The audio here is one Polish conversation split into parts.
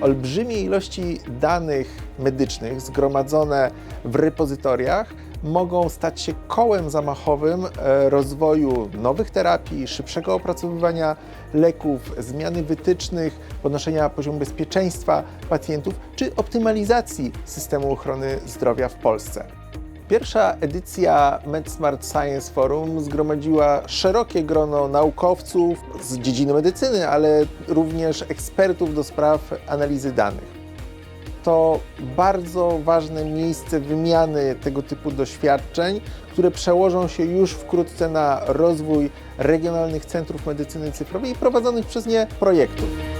olbrzymie ilości danych medycznych zgromadzone w repozytoriach mogą stać się kołem zamachowym e, rozwoju nowych terapii, szybszego opracowywania leków, zmiany wytycznych, podnoszenia poziomu bezpieczeństwa pacjentów czy optymalizacji systemu ochrony zdrowia w Polsce. Pierwsza edycja MedSmart Science Forum zgromadziła szerokie grono naukowców z dziedziny medycyny, ale również ekspertów do spraw analizy danych. To bardzo ważne miejsce wymiany tego typu doświadczeń, które przełożą się już wkrótce na rozwój regionalnych centrów medycyny cyfrowej i prowadzonych przez nie projektów.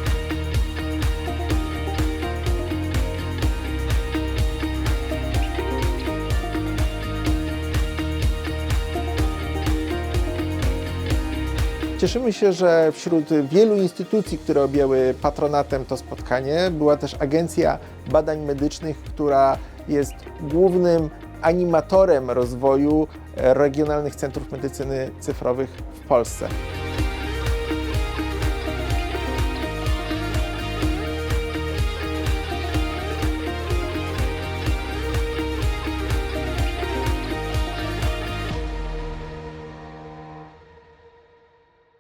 Cieszymy się, że wśród wielu instytucji, które objęły patronatem to spotkanie, była też Agencja Badań Medycznych, która jest głównym animatorem rozwoju regionalnych centrów medycyny cyfrowych w Polsce.